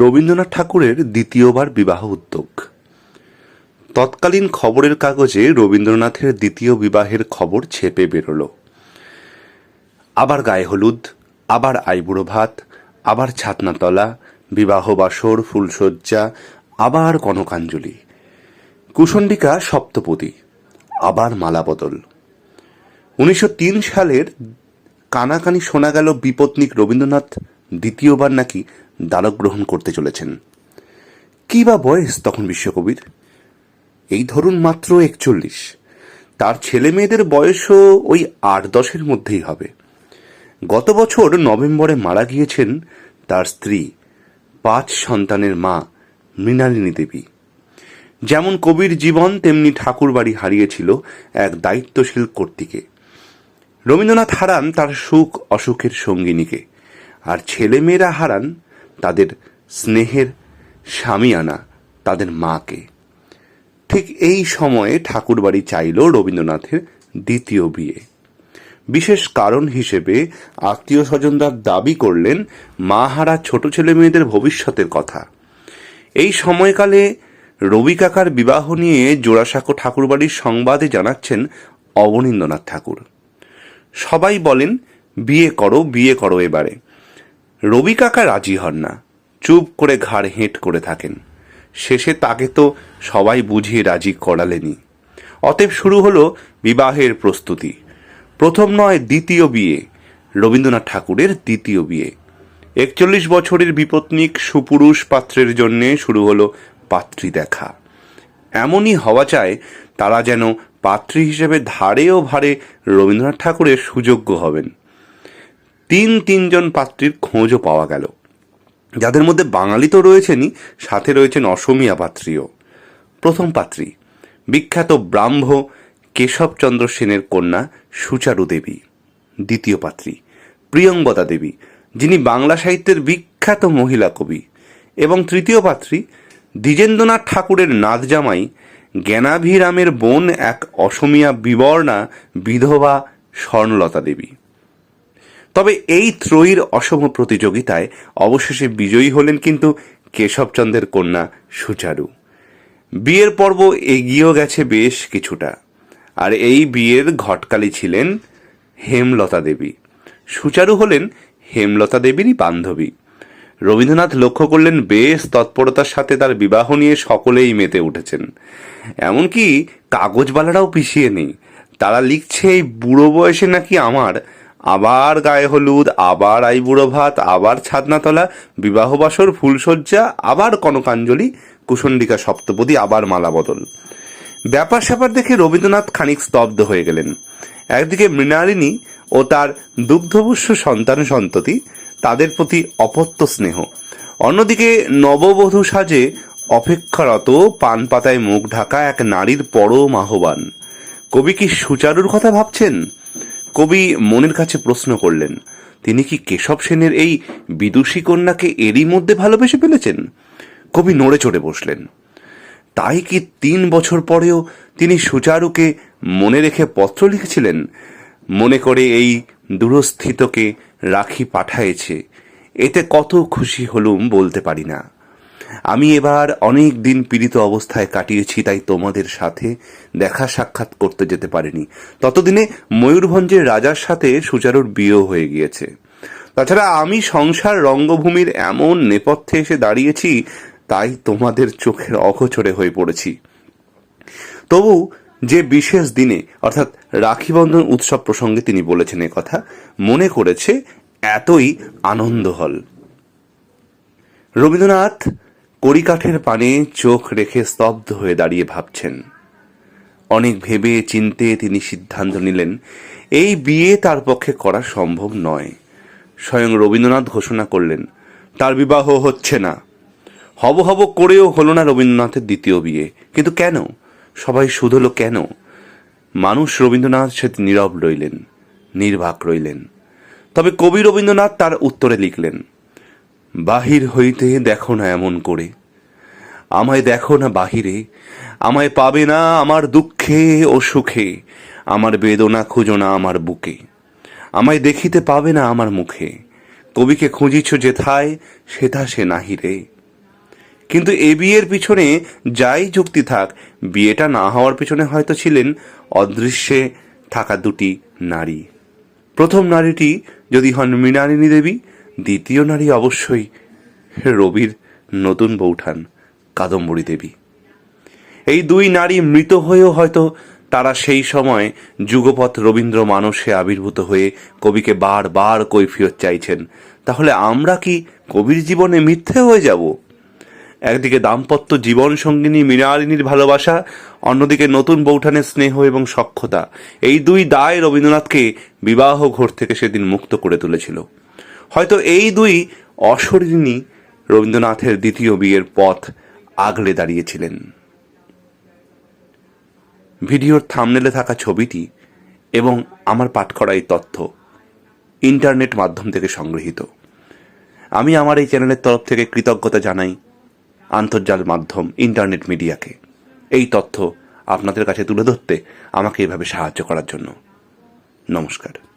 রবীন্দ্রনাথ ঠাকুরের দ্বিতীয়বার বিবাহ উদ্যোগ। তৎকালীন খবরের কাগজে রবীন্দ্রনাথের দ্বিতীয় বিবাহের খবর ছেপে বেরোল। আবার গায়ে হলুদ, আবার আইবুড়ো ভাত, আবার ছাতনাতলা, বিবাহ বাসর, ফুলশয্যা, আবার কনকাঞ্জলি। কুশণ্ডিকা সপ্তপদী, আবার মালা বদল। উনিশশো তিন সালের কানাকানি শোনা গেল বিপত্নিক রবীন্দ্রনাথ দ্বিতীয়বার নাকি দ্বারক গ্রহণ করতে চলেছেন। কি বা বয়স তখন বিশ্বকবির? এই ধরুন মাত্র একচল্লিশ। তার ছেলে মেয়েদের বয়সও ওই আট দশের মধ্যেই হবে। গত বছর নভেম্বরে মারা গিয়েছেন তার স্ত্রী, পাঁচ সন্তানের মা, মৃণালিনী দেবী। যেমন কবির জীবন, তেমনি ঠাকুর বাড়ি হারিয়েছিল এক দায়িত্বশীল কর্তৃকে। রবীন্দ্রনাথ হারান তার সুখ অসুখের সঙ্গিনীকে, আর ছেলেমেয়েরা হারান তাদের স্নেহের স্বামী আনা তাদের মাকে। ঠিক এই সময়ে ঠাকুরবাড়ি চাইল রবীন্দ্রনাথের দ্বিতীয় বিয়ে। বিশেষ কারণ হিসেবে আত্মীয় স্বজনরা দাবি করলেন মা হারা ছোট ছেলে মেয়েদের ভবিষ্যতের কথা। এই সময়কালে রবি কাকার বিবাহ নিয়ে জোড়াসাঁকো ঠাকুরবাড়ির সংবাদে জানাচ্ছেন অবনীন্দ্রনাথ ঠাকুর। সবাই বলেন, বিয়ে করো বিয়ে করো এবারে। রবি কাকা রাজি হন না। চুপ করে ঘাড় হেঁট করে থাকেন। শেষে তাকে তো সবাই বুঝিয়ে রাজি করালেনি অতএব শুরু হলো বিবাহের প্রস্তুতি। প্রথম নয় দ্বিতীয় বিয়ে, রবীন্দ্রনাথ ঠাকুরের দ্বিতীয় বিয়ে। একচল্লিশ বছরের বিপত্নিক সুপুরুষ পাত্রের জন্যে শুরু হলো পাত্রী দেখা। এমনই হওয়া চায় তারা যেন পাত্রী হিসেবে ধারে ও ভারে রবীন্দ্রনাথ ঠাকুরের সুযোগ্য হবেন। তিন তিনজন পাত্রীর খোঁজও পাওয়া গেল। যাদের মধ্যে বাঙালি তো রয়েছেনই, সাথে রয়েছেন অসমিয়া পাত্রীও। প্রথম পাত্রী, বিখ্যাত ব্রাহ্ম কেশবচন্দ্র সেনের কন্যা সুচারু দেবী। দ্বিতীয় পাত্রী, প্রিয়ঙ্বদা দেবী, যিনি বাংলা সাহিত্যের বিখ্যাত মহিলা কবি। এবং তৃতীয় পাত্রী, দ্বিজেন্দ্রনাথ ঠাকুরের নাথ জামাই জ্ঞানাভিরামের বোন এক অসমিয়া বিবর্ণা বিধবা স্বর্ণলতা দেবী। তবে এই ত্রয়ীর অসম প্রতিযোগিতায় অবশেষে বিজয়ী হলেন কিন্তু কেশবচন্দ্রের কন্যা সুচারু। বিয়ের পর্ব এগিয়েও গেছে বেশ কিছুটা। আর এই বিয়ের ঘটকালি ছিলেন হেমলতা দেবী। সুচারু হলেন হেমলতা দেবীরই বান্ধবী। রবীন্দ্রনাথ লক্ষ্য করলেন বেশ তৎপরতার সাথে তার বিবাহ নিয়ে সকলেই মেতে উঠেছেন। এমনকি কাগজবালারাও পিছিয়ে নেই। তারা লিখছে, এই বুড়ো বয়সে নাকি আমার আবার গায়ে হলুদ, আবার আইবুড়ো ভাত, আবার ছাদনাতলা, বিবাহবাসর ফুলশয্যা, আবার কনকাঞ্জলি কুশণ্ডিকা সপ্তপদী, আবার মালা বদল। ব্যাপার স্যাপার দেখে রবীন্দ্রনাথ খানিক স্তব্ধ হয়ে গেলেন। একদিকে মৃণালিনী ও তার দুগ্ধবুষ্য সন্তান সন্ততি, তাদের প্রতি অপত্য স্নেহ। অন্যদিকে নববধূ সাজে অপেক্ষারত পান পাতায় মুখ ঢাকা এক নারীর পরম আহ্বান। কবি কি সুচারুর কথা ভাবছেন? কবি মনের কাছে প্রশ্ন করলেন, তিনি কি কেশব সেনের এই বিদুষী কন্যাকে এরই মধ্যে ভালোবেসে ফেলেছেন? কবি নড়ে চড়ে বসলেন, তাই কি তিন বছর পরেও তিনি সুচারুকে মনে রেখে পত্র লিখেছিলেন? মনে করে এই দূরস্থিতকে রাখি পাঠায়েছে, এতে কত খুশি হলুম বলতে পারি না। আমি এবার অনেক দিন পীড়িত অবস্থায় কাটিয়েছি, তাই তোমাদের সাথে দেখা সাক্ষাৎ করতে যেতে পারিনি। ততদিনে ময়ূরভঞ্জের রাজার সাথে সুচারুর বিয়েও হয়ে গিয়েছে। তাছাড়া আমি সংসার রঙ্গভূমির এমন নেপথ্যে এসে দাঁড়িয়েছি, তাই তোমাদের চোখের অগোচরে হয়ে পড়েছি। তবু যে বিশেষ দিনে, অর্থাৎ রাখিবন্ধন উৎসব প্রসঙ্গে তিনি বলেছেন কথা, মনে করেছে এতই আনন্দ হল। রবীন্দ্রনাথ কড়িকাঠের পানে চোখ রেখে স্তব্ধ হয়ে দাঁড়িয়ে ভাবছেন। অনেক ভেবে চিনতে তিনি সিদ্ধান্ত নিলেন, এই বিয়ে তার পক্ষে করা সম্ভব নয়। স্বয়ং রবীন্দ্রনাথ ঘোষণা করলেন, তার বিবাহ হচ্ছে না। হব হব করেও হলো না রবীন্দ্রনাথের দ্বিতীয় বিয়ে। কিন্তু কেন? সবাই শুধলো কেন? মানুষ রবীন্দ্রনাথ সে নীরব রইলেন, নির্বাক রইলেন। তবে কবি রবীন্দ্রনাথ তার উত্তরে লিখলেন বাহির হইতে দেখো না এমন করে। আমায় দেখো না বাহিরে। আমায় পাবে না আমার দুঃখে ও সুখে। আমার বেদনা খুঁজো না আমার বুকে। আমায় দেখিতে পাবে না আমার মুখে। কবিকে খুঁজিছ যেথায় সেথা সে নাহি রে। কিন্তু এ বিয়ের পিছনে যাই যুক্তি থাক, বিয়েটা না হওয়ার পিছনে হয়তো ছিলেন অদৃশ্যে থাকা দুটি নারী। প্রথম নারীটি যদি হন মৃণালিনী দেবী দ্বিতীয় নারী অবশ্যই রবির নতুন বৌঠান কাদম্বরী দেবী। এই দুই নারী মৃত হয়েও হয়তো তারা সেই সময় যুগপথ রবীন্দ্র মানসে আবির্ভূত হয়ে কবিকে বারবার কৈফিয়ত চাইছেন। তাহলে আমরা কি কবির জীবনে মিথ্যে হয়ে যাব? একদিকে দাম্পত্য জীবন সঙ্গিনী মৃণালিনীর ভালোবাসা, অন্যদিকে নতুন বৌঠানের স্নেহ এবং সক্ষতা। এই দুই দায় রবীন্দ্রনাথকে বিবাহ ঘর থেকে সেদিন মুক্ত করে তুলেছিল। হয়তো এই দুই অশরীরিনী রবীন্দ্রনাথের দ্বিতীয় বিয়ের পথ আগলে দাঁড়িয়েছিলেন। ভিডিওর থামনেলে থাকা ছবিটি এবং আমার পাঠ করা এই তথ্য ইন্টারনেট মাধ্যম থেকে সংগৃহীত। আমি আমার এই চ্যানেলের তরফ থেকে কৃতজ্ঞতা জানাই আন্তর্জাল মাধ্যম ইন্টারনেট মিডিয়াকে। এই তথ্য আপনাদের কাছে তুলে ধরতে আমাকে এভাবে সাহায্য করার জন্য। নমস্কার।